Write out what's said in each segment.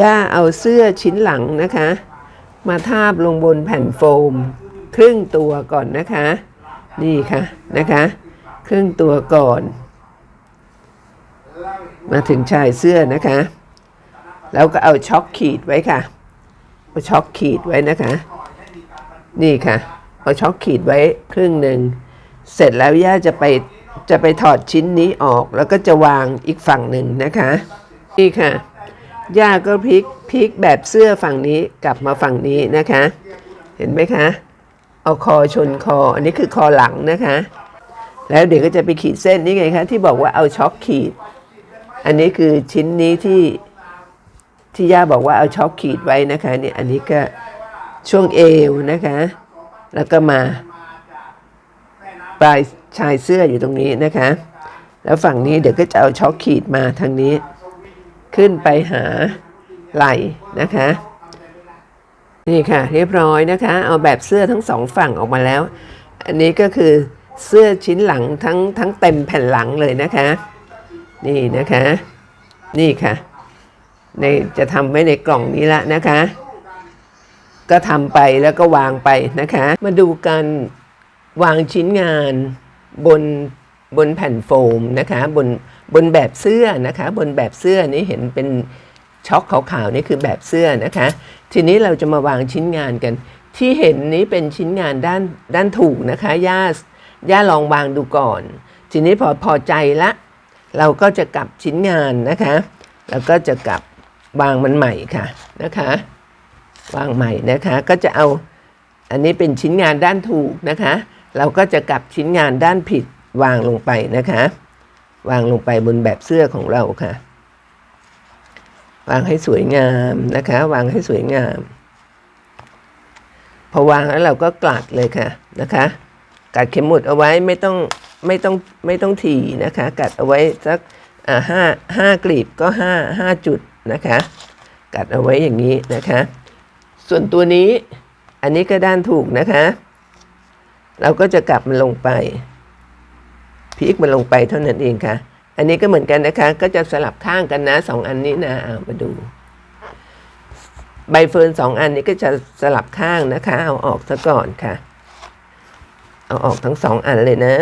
ย่าเอาเสื้อชิ้นหลังนะคะ มาทาบลงบนแผ่นโฟม ครึ่งตัวก่อนนะคะ นี่ค่ะนะคะ ครึ่งตัวก่อน มาถึงชายเสื้อนะคะ แล้วก็เอาช็อคขีดไว้ค่ะเอาช็อคขีดไว้นะคะ นี่ค่ะเอาช็อคขีดไว้ครึ่งหนึ่งเสร็จแล้วย่าจะไปจะไปถอดชิ้นนี้ออกแล้วก็จะวางอีกฝั่งหนึ่งนะคะ นี่ค่ะ ย่าก็พลิกพลิกแบบเสื้อฝั่งนี้กลับมาฝั่งนี้นะคะ เห็นไหมคะ เอาคอชนคอ อันนี้คือคอหลังนะคะ แล้วเดี๋ยวก็จะไปขีดเส้นนี่ไงคะที่บอกว่าเอาช็อคขีด อันนี้คือชิ้นนี้ที่ที่ย่าบอกว่าเอาช็อคขีดไว้นะคะเนี่ยอันนี้ก็ช่วงเอวนะคะ แล้วก็มาปลายชายเสื้ออยู่ตรงนี้นะคะ แล้วฝั่งนี้เดี๋ยวก็จะเอาช็อคขีดมาทางนี้ ขึ้นไปหาไหล่นะคะ นี่ค่ะ เรียบร้อยนะคะ เอาแบบเสื้อทั้งสองฝั่งออกมาแล้ว อันนี้ก็คือเสื้อชิ้นหลังทั้งทั้งเต็มแผ่นหลังเลยนะคะ นี่นะคะ นี่ค่ะในจะทำไว้ในกล่องนี้ละนะคะ ก็ทำไปแล้วก็วางไปนะคะ มาดูกันวางชิ้นงานบนบนแผ่นโฟมนะคะบน บนแบบเสื้อนะคะ บนแบบเสื้อนี้เห็นเป็นช็อคขาวๆนี่คือแบบเสื้อนะคะ ทีนี้เราจะมาวางชิ้นงานกัน ที่เห็นนี้เป็นชิ้นงานด้านด้านถูกนะคะย่าย่าลองวางดูก่อน ทีนี้พอพอใจละ เราก็จะกลับชิ้นงานนะคะแล้วก็จะกลับวางมันใหม่ค่ะนะคะ วางใหม่นะคะก็จะเอาอันนี้เป็นชิ้นงานด้านถูกนะคะ เราก็จะกลับชิ้นงานด้านผิดวางลงไปนะคะ วางลงไปบนแบบเสื้อของเราค่ะ วางให้สวยงามนะคะ วางให้สวยงาม พอวางแล้วเราก็กลัดเลยค่ะนะคะ กัดเข็มหมุดเอาไว้ไม่ต้องไม่ต้องไม่ต้องถี่นะคะ กัดเอาไว้สักอ่าห้าห้ากลีบก็ห้าห้าจุดนะคะ กัดเอาไว้อย่างนี้นะคะ ส่วนตัวนี้อันนี้ก็ด้านถูกนะคะ เราก็จะกลับมันลงไป พลิกมันลงไปเท่านั้นเองค่ะ อันนี้ก็เหมือนกันนะคะ ก็จะสลับข้างกันนะสองอันนี้นะเอามาดู ใบเฟิร์นสองอันนี้ก็จะสลับข้างนะคะ เอาออกซะก่อนค่ะ เอาออกทั้งสองอันเลยนะ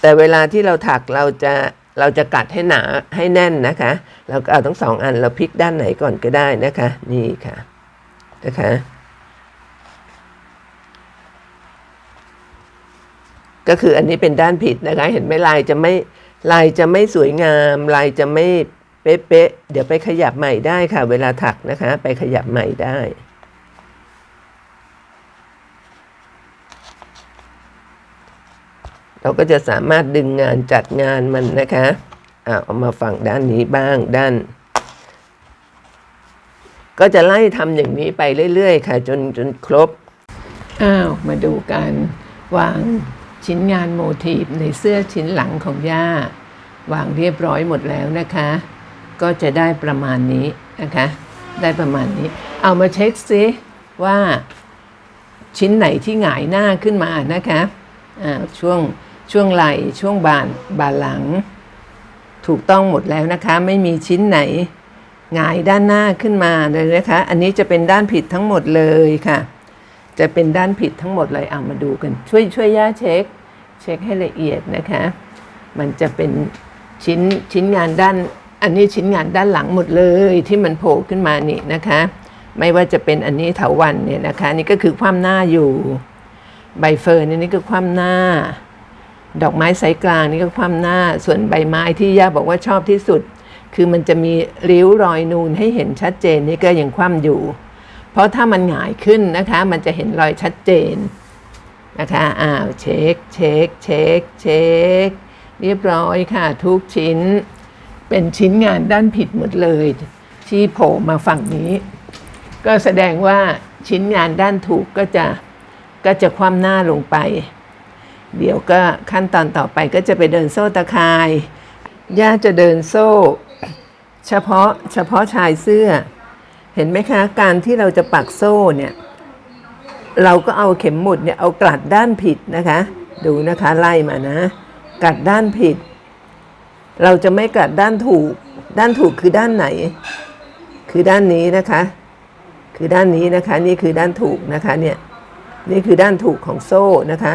แต่เวลาที่เราถักเราจะเราจะกัดให้หนาให้แน่นนะคะ เราก็เอาทั้งสองอันเราพลิกด้านไหนก่อนก็ได้นะคะ นี่ค่ะนะคะ ก็คืออันนี้เป็นด้านผิดนะคะ เห็นไหมลายจะไม่ลายจะไม่สวยงาม ลายจะไม่เป๊ะๆเดี๋ยวไปขยับใหม่ได้ค่ะ เวลาถักนะคะ ไปขยับใหม่ได้เราก็จะสามารถดึงงานจัดงานมันนะคะอาเอามาฝั่งด้านนี้บ้างด้าน ก็จะไล่ทำอย่างนี้ไปเรื่อย ๆ ค่ะ จนจนครบ อ้าว มาดูกันวาง ชิ้นงานโมทีฟในเสื้อชิ้นหลังของย่าวางเรียบร้อยหมดแล้วนะคะ ก็จะได้ประมาณนี้นะคะ ได้ประมาณนี้ เอามาเช็คซิว่าชิ้นไหนที่หงายหน้าขึ้นมานะคะอ่าช่วงช่วงไหล่ช่วงบานบานหลัง ถูกต้องหมดแล้วนะคะ ไม่มีชิ้นไหนหงายด้านหน้าขึ้นมาเลยนะคะ อันนี้จะเป็นด้านผิดทั้งหมดเลยค่ะ จะเป็นด้านผิดทั้งหมดเลยเอามาดูกัน ช่วยช่วยย่าเช็ค เช็คให้ละเอียดนะคะ มันจะเป็นชิ้นชิ้นงานด้าน อันนี้ชิ้นงานด้านหลังหมดเลยที่มันโผล่ขึ้นมานี่นะคะ ไม่ว่าจะเป็นอันนี้เถาวันเนี่ยนะคะนี่ก็คือความหน้าอยู่ ใบเฟิร์นนี่ก็ความหน้า ดอกไม้ไซส์กลางนี่ก็ความหน้าส่วนใบไม้ที่ย่าบอกว่าชอบที่สุด คือมันจะมีริ้วรอยนูนให้เห็นชัดเจนนี่ก็ยังคว่ำอยู่ เพราะถ้ามันหงายขึ้นนะคะ มันจะเห็นรอยชัดเจนนะคะอ้าวเช็คเช็คเช็คเช็คเรียบร้อยค่ะ ทุกชิ้น เป็นชิ้นงานด้านผิดหมดเลย ที่โผล่มาฝั่งนี้ ก็แสดงว่าชิ้นงานด้านถูกก็จะก็จะคว่ำหน้าลงไป เดี๋ยวก็ขั้นตอนต่อไปก็จะไปเดินโซ่ตะคาย ย่าจะเดินโซ่ เฉพาะเฉพาะชายเสื้อ เห็นไหมคะ การที่เราจะปักโซ่เนี่ย เราก็เอาเข็มหมุดเนี่ยเอากลัดด้านผิดนะคะ ดูนะคะไล่มานะกลัดด้านผิด เราจะไม่กลัดด้านถูก ด้านถูกคือด้านไหน คือด้านนี้นะคะ คือด้านนี้นะคะ นี่คือด้านถูกนะคะเนี่ยนี่คือด้านถูกของโซ่นะคะ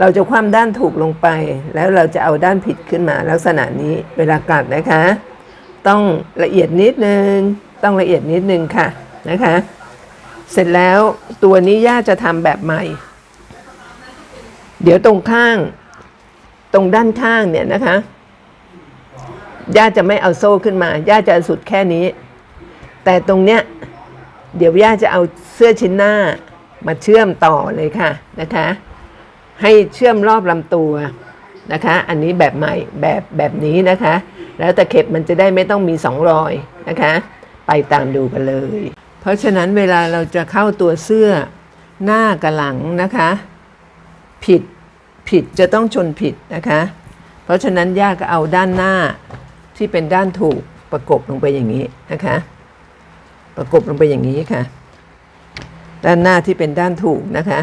เราจะคว่ำด้านถูกลงไป แล้วเราจะเอาด้านผิดขึ้นมาลักษณะนี้เวลากลัดนะคะ ต้องละเอียดนิดนึง ต้องละเอียดนิดนึงค่ะนะคะ เสร็จแล้วตัวนี้ย่าจะทำแบบใหม่ เดี๋ยวตรงข้าง ตรงด้านข้างเนี่ยนะคะ ย่าจะไม่เอาโซ่ขึ้นมา ย่าจะสุดแค่นี้ แต่ตรงเนี้ยเดี๋ยวย่าจะเอาเสื้อชิ้นหน้ามาเชื่อมต่อเลยค่ะนะคะ ให้เชื่อมรอบลำตัวนะคะ อันนี้แบบใหม่แบบแบบนี้นะคะ แล้วตะเข็บมันจะได้ไม่ต้องมีสองรอยนะคะ ไปตามดูกันเลย เพราะฉะนั้นเวลาเราจะเข้าตัวเสื้อหน้ากับหลังนะคะ ผิดผิดจะต้องชนผิดนะคะ เพราะฉะนั้นย่าก็เอาด้านหน้าที่เป็นด้านถูกประกบลงไปอย่างนี้นะคะ ประกบลงไปอย่างนี้ค่ะ ด้านหน้าที่เป็นด้านถูกนะคะ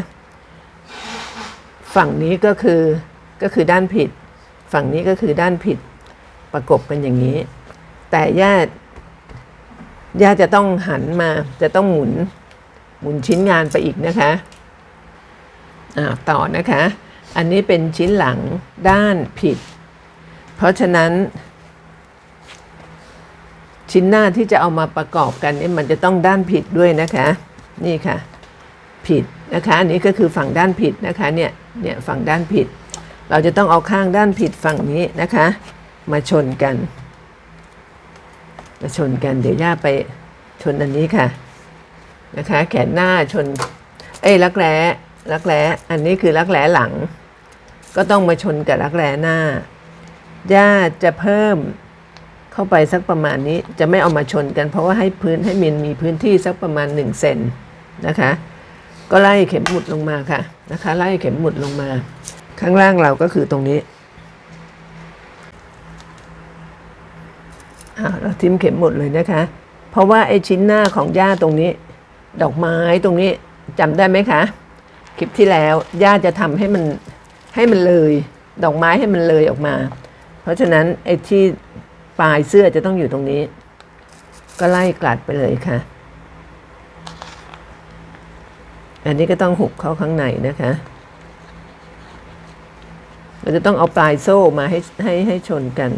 ฝั่งนี้ก็คือก็คือด้านผิด ฝั่งนี้ก็คือด้านผิดประกบกันอย่างนี้ แต่ย่า ย่าจะต้องหันมาจะต้องหมุนหมุนชิ้นงานไปอีกนะคะอ่าต่อนะคะ อันนี้เป็นชิ้นหลังด้านผิด เพราะฉะนั้น ชิ้นหน้าที่จะเอามาประกอบกันนี่มันจะต้องด้านผิดด้วยนะคะ นี่ค่ะ ผิดนะคะอันนี้ก็คือฝั่งด้านผิดนะคะเนี่ยเนี่ยฝั่งด้านผิด เราจะต้องเอาข้างด้านผิดฝั่งนี้นะคะ มาชนกัน มาชนกัน เดี๋ยวย่าไปชนอันนี้ค่ะ นะคะ แขนหน้าชน เอ้ยรักแร้รักแร้อันนี้คือรักแร้หลัง ก็ต้องมาชนกับรักแร้หน้า ย่าจะเพิ่มเข้าไปสักประมาณนี้ จะไม่เอามาชนกัน เพราะว่าให้พื้นให้มินมีพื้นที่สักประมาณ1เซนนะคะ ก็ไล่เข็มหมุดลงมาค่ะนะคะ ไล่เข็มหมุดลงมา ข้างล่างเราก็คือตรงนี้อ่า เราทิ้มเข็มหมดเลยนะคะ เพราะว่าไอ้ชิ้นหน้าของย่าตรงนี้ ดอกไม้ตรงนี้จำได้ไหมคะ คลิปที่แล้วย่าจะทำให้มันให้มันเลย ดอกไม้ให้มันเลยออกมา เพราะฉะนั้นไอ้ที่ปลายเสื้อจะต้องอยู่ตรงนี้ ก็ไล่กลัดไปเลยค่ะ อันนี้ก็ต้องหุบเข้าข้างในนะคะเราจะต้องเอาปลายโซ่มาให้ให้ให้ชนกัน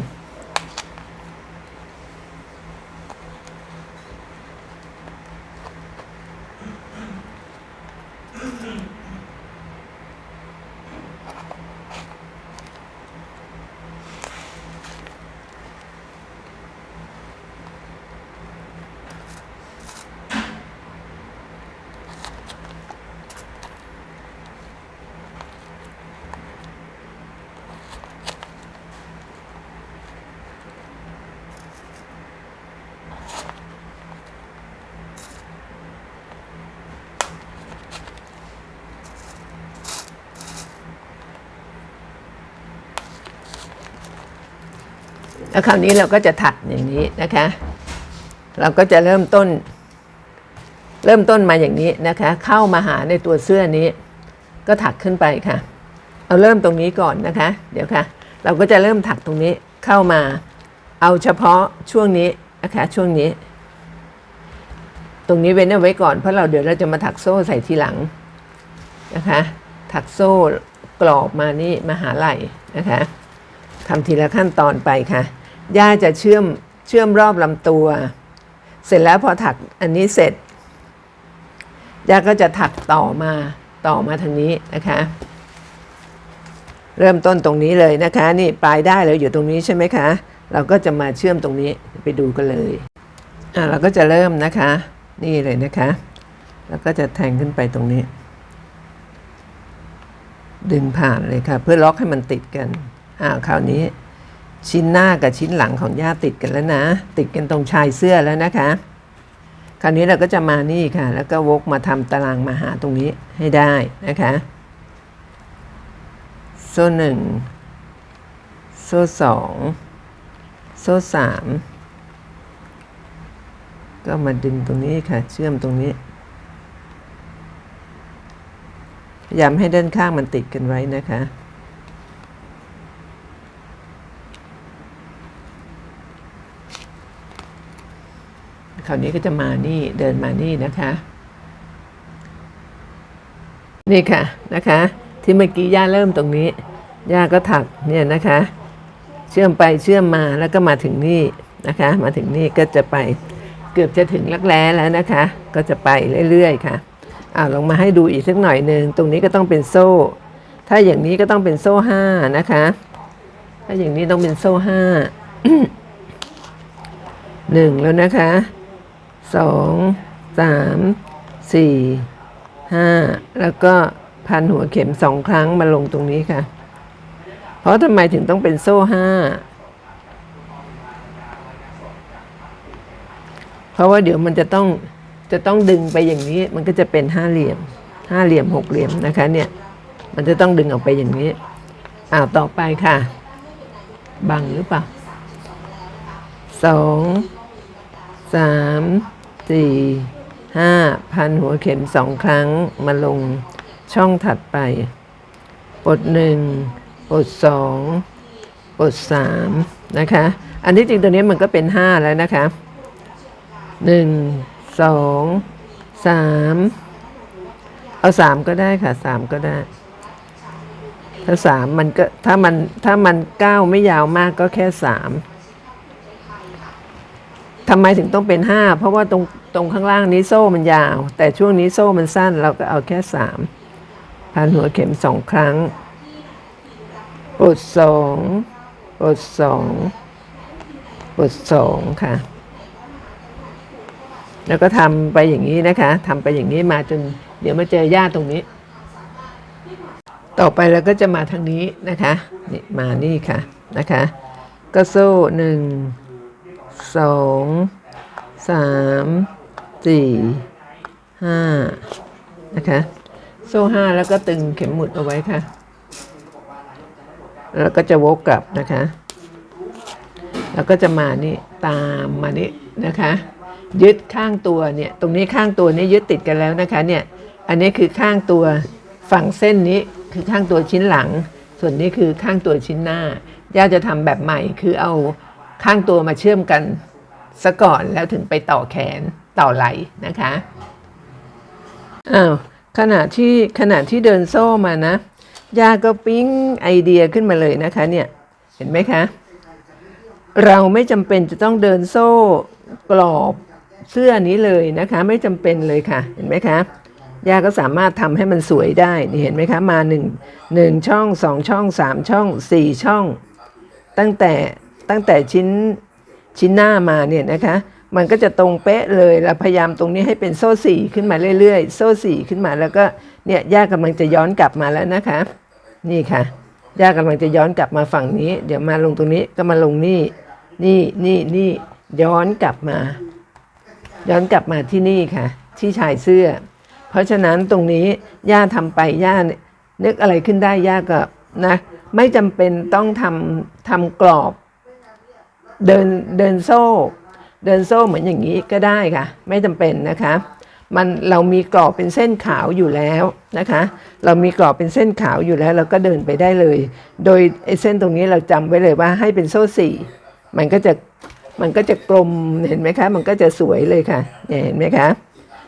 แล้วคราวนี้เราก็จะถักอย่างนี้นะคะ เราก็จะเริ่มต้น เริ่มต้นมาอย่างนี้นะคะ เข้ามาหาในตัวเสื้อนี้ ก็ถักขึ้นไปค่ะ เอาเริ่มตรงนี้ก่อนนะคะ เดี๋ยวค่ะ เราก็จะเริ่มถักตรงนี้เข้ามา เอาเฉพาะช่วงนี้นะคะช่วงนี้ ตรงนี้เว้นเอาไว้ก่อนเพราะเราเดี๋ยวเราจะมาถักโซ่ใส่ทีหลังนะคะ ถักโซ่กรอบมานี่มาหาไหล่นะคะทำทีละขั้นตอนไปค่ะ ย่าจะเชื่อมเชื่อมรอบลำตัว เสร็จแล้วพอถักอันนี้เสร็จ ย่าก็จะถักต่อมาต่อมาทางนี้นะคะ เริ่มต้นตรงนี้เลยนะคะ นี่ปลายได้แล้วอยู่ตรงนี้ใช่ไหมคะ เราก็จะมาเชื่อมตรงนี้ไปดูกันเลยอะเราก็จะเริ่มนะคะ นี่เลยนะคะ แล้วก็จะแทงขึ้นไปตรงนี้ ดึงผ่านเลยค่ะ เพื่อล็อกให้มันติดกันอ่าคราวนี้ ชิ้นหน้ากับชิ้นหลังของย่าติดกันแล้วนะ ติดกันตรงชายเสื้อแล้วนะคะ คราวนี้เราก็จะมานี่ค่ะ แล้วก็วกมาทำตารางมาหาตรงนี้ให้ได้นะคะโซ่หนึ่งโซ่สองโซ่สามก็มาดึงตรงนี้ค่ะ เชื่อมตรงนี้ พยายามให้ด้านข้างมันติดกันไว้นะคะ คราวนี้ก็จะมานี่เดินมานี่นะคะ นี่ค่ะนะคะ ที่เมื่อกี้ย่าเริ่มตรงนี้ ย่าก็ถักเนี่ยนะคะ เชื่อมไปเชื่อมมาแล้วก็มาถึงนี่นะคะ มาถึงนี่ก็จะไปเกือบจะถึงลักแร้แล้วนะคะ ก็จะไปเรื่อยๆค่ะอ่าลงมาให้ดูอีกสักหน่อยหนึ่งตรงนี้ก็ต้องเป็นโซ่ ถ้าอย่างนี้ก็ต้องเป็นโซ่ห้านะคะ ถ้าอย่างนี้ต้องเป็นโซ่ห้าหนึ่งแล้วนะคะ สองสามสี่ห้าแล้วก็พันหัวเข็มสองครั้งมาลงตรงนี้ค่ะ เพราะทำไมถึงต้องเป็นโซ่ห้าเพราะว่าเดี๋ยวมันจะต้องจะต้องดึงไปอย่างนี้ มันก็จะเป็นห้าเหลี่ยมห้าเหลี่ยมหกเหลี่ยมนะคะ เนี่ย มันจะต้องดึงออกไปอย่างนี้อ้าวต่อไปค่ะ บังหรือเปล่าสองสาม สี่ห้าพันหัวเข็มสองครั้งมาลงช่องถัดไป ปดหนึ่งปดสองปดสามนะคะ อันที่จริงตัวนี้มันก็เป็นห้าแล้วนะคะหนึ่งสองสามเอาสามก็ได้ค่ะสามก็ได้ ถ้าสามมันก็ถ้ามันถ้ามันเก้าไม่ยาวมากก็แค่สาม ทำไมถึงต้องเป็นห้าเพราะว่าตรงตรงข้างล่างนี้โซ่มันยาว แต่ช่วงนี้โซ่มันสั้นเราก็เอาแค่สามพันหัวเข็มสองครั้งปดสองปดสองปดสองค่ะ แล้วก็ทำไปอย่างนี้นะคะทำไปอย่างนี้มาจนเดี๋ยวมาเจอหญ้าตรงนี้ ต่อไปเราก็จะมาทางนี้นะคะนี่มานี่ค่ะนะคะ ก็โซ่หนึ่ง สองสามสี่ห้านะคะ โซ่ห้าแล้วก็ตึงเข็มหมุดเอาไว้ค่ะ แล้วก็จะวกกลับนะคะ แล้วก็จะมานี่ตามมานี่นะคะ ยึดข้างตัวเนี่ย ตรงนี้ข้างตัวนี้ยึดติดกันแล้วนะคะ เนี่ย อันนี้คือข้างตัวฝั่งเส้นนี้คือข้างตัวชิ้นหลัง ส่วนนี้คือข้างตัวชิ้นหน้า ย่าจะทำแบบใหม่คือเอา ข้างตัวมาเชื่อมกันซะก่อนแล้วถึงไปต่อแขนต่อไหล่นะคะอ้าวขณะที่ขณะที่เดินโซ่มานะย่าก็ปิ๊งไอเดียขึ้นมาเลยนะคะเนี่ยเห็นไหมคะ เราไม่จำเป็นจะต้องเดินโซ่กรอบเสื้อนี้เลยนะคะ ไม่จำเป็นเลยค่ะ เห็นไหมคะย่าก็สามารถทำให้มันสวยได้นี่เห็นไหมคะมาหนึ่งหนึ่งช่องสองช่องสามช่องสี่ช่อง ตั้งแต่ ตั้งแต่ชิ้นชิ้นหน้ามาเนี่ยนะคะมันก็จะตรงเป๊ะเลยเราพยายามตรงนี้ให้เป็นโซ่สี่ขึ้นมาเรื่อยๆ โซ่สี่ขึ้นมาแล้วก็เนี่ยย่ากำลังจะย้อนกลับมาแล้วนะคะ นี่ค่ะย่ากำลังจะย้อนกลับมาฝั่งนี้ เดี๋ยวมาลงตรงนี้ก็มาลงนี่นี่นี่นี่ย้อนกลับมา ย้อนกลับมาที่นี่ค่ะ ที่ชายเสื้อ เพราะฉะนั้นตรงนี้ย่าทำไปย่าเนี่ยนึกอะไรขึ้นได้ย่าก็นะไม่จำเป็นต้องทำทำกรอบ เดินเดินโซ่ เดินโซ่เหมือนอย่างนี้ก็ได้ค่ะ ไม่จำเป็นนะคะมันเรามีกรอบเป็นเส้นขาวอยู่แล้วนะคะ เรามีกรอบเป็นเส้นขาวอยู่แล้ว เราก็เดินไปได้เลย โดยไอ้เส้นตรงนี้เราจำไว้เลยว่าให้เป็นโซ่สี่มันก็จะมันก็จะกลมเห็นไหมคะ มันก็จะสวยเลยค่ะเนี่ยเห็นไหมคะ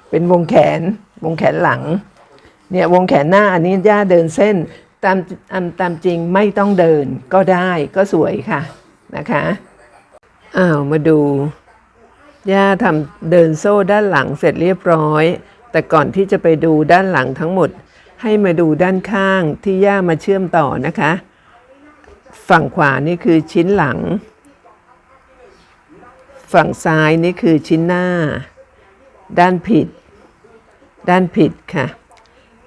เป็นวงแขนวงแขนหลัง เนี่ยวงแขนหน้าอันนี้ย่าเดินเส้นตามตามจริงไม่ต้องเดินก็ได้ก็สวยค่ะนะคะ อ้าวมาดู ย่าทำเดินโซ่ด้านหลังเสร็จเรียบร้อย แต่ก่อนที่จะไปดูด้านหลังทั้งหมด ให้มาดูด้านข้างที่ย่ามาเชื่อมต่อนะคะ ฝั่งขวานี่คือชิ้นหลัง ฝั่งซ้ายนี่คือชิ้นหน้า ด้านผิด ด้านผิดค่ะ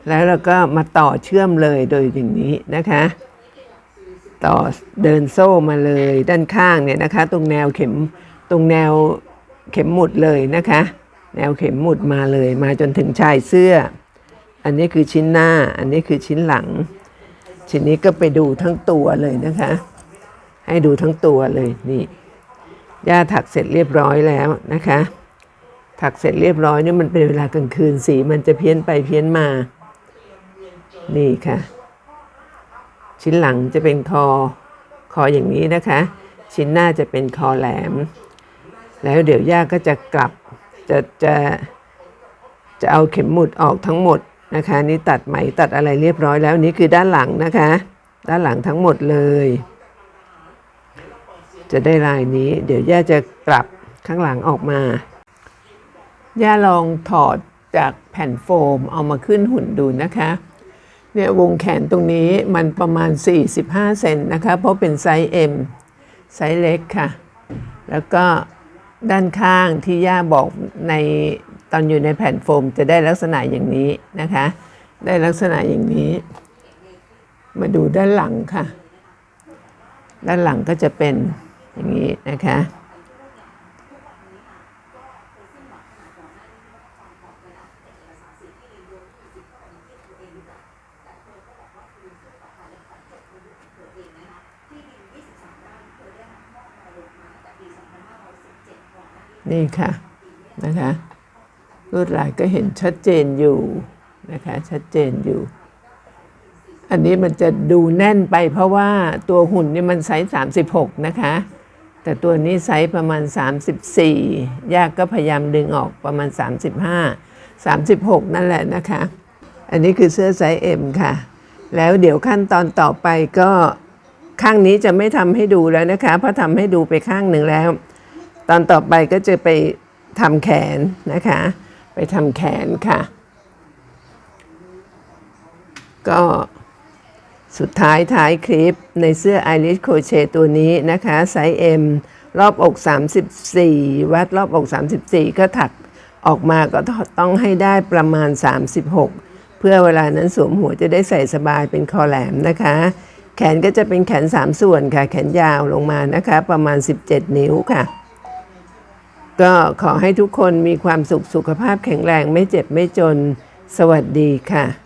แล้วเราก็มาต่อเชื่อมเลยโดยอย่างนี้นะคะ ต่อเดินโซ่มาเลยด้านข้างเนี่ยนะคะ ตรงแนวเข็มตรงแนวเข็มหมุดเลยนะคะ แนวเข็มหมุดมาเลยมาจนถึงชายเสื้อ อันนี้คือชิ้นหน้า อันนี้คือชิ้นหลัง ชิ้นนี้ก็ไปดูทั้งตัวเลยนะคะ ให้ดูทั้งตัวเลยนี่ย่าถักเสร็จเรียบร้อยแล้วนะคะ ถักเสร็จเรียบร้อยเนี่ยมันเป็นเวลากลางคืนสีมันจะเพี้ยนไปเพี้ยนมา นี่ค่ะ ชิ้นหลังจะเป็นคอคออย่างนี้นะคะ ชิ้นหน้าจะเป็นคอแหลม แล้วเดี๋ยวย่าก็จะกลับจะจะจะเอาเข็มหมุดออกทั้งหมดนะคะนี่ตัดไหมตัดอะไรเรียบร้อยแล้วนี่คือด้านหลังนะคะ ด้านหลังทั้งหมดเลย จะได้ลายนี้ เดี๋ยวย่าจะกลับข้างหลังออกมาย่าลองถอดจากแผ่นโฟมเอามาขึ้นหุ่นดูนะคะ เนี่ยวงแขนตรงนี้มันประมาณ 45 เซนนะคะ เพราะเป็นไซส์ M ไซส์เล็กค่ะ แล้วก็ด้านข้างที่ย่าบอกในตอนอยู่ในแผ่นโฟมจะได้ลักษณะอย่างนี้นะคะ ได้ลักษณะอย่างนี้ มาดูด้านหลังค่ะ ด้านหลังก็จะเป็นอย่างนี้นะคะ นี่ค่ะนะคะลวดลายก็เห็นชัดเจนอยู่นะคะชัดเจนอยู่ อันนี้มันจะดูแน่นไปเพราะว่าตัวหุ่นนี่มันไซส์36 นะคะ แต่ตัวนี้ไซส์ประมาณ 34 ยากก็พยายามดึงออกประมาณ 35 36 นั่นแหละนะคะ อันนี้คือเสื้อไซส์ M ค่ะ แล้วเดี๋ยวขั้นตอนต่อไปก็ข้างนี้จะไม่ทำให้ดูแล้วนะคะ เพราะทำให้ดูไปข้างหนึ่งแล้ว ตอนต่อไปก็จะไปทำแขนนะคะ ไปทำแขนค่ะ ก็สุดท้ายท้ายคลิปในเสื้อ Irish Crochet ตัวนี้นะคะ ไซส์ M รอบอก 34 วัดรอบอก 34 ก็ถักออกมาก็ต้องให้ได้ประมาณ 36 เพื่อเวลานั้นสวมหัวจะได้ใส่สบายเป็นคอแหลมนะคะ แขนก็จะเป็นแขน 3 ส่วนค่ะ แขนยาวลงมานะคะ ประมาณ 17 นิ้วค่ะ ก็ขอให้ทุกคนมีความสุขสุขภาพแข็งแรงไม่เจ็บไม่จน สวัสดีค่ะ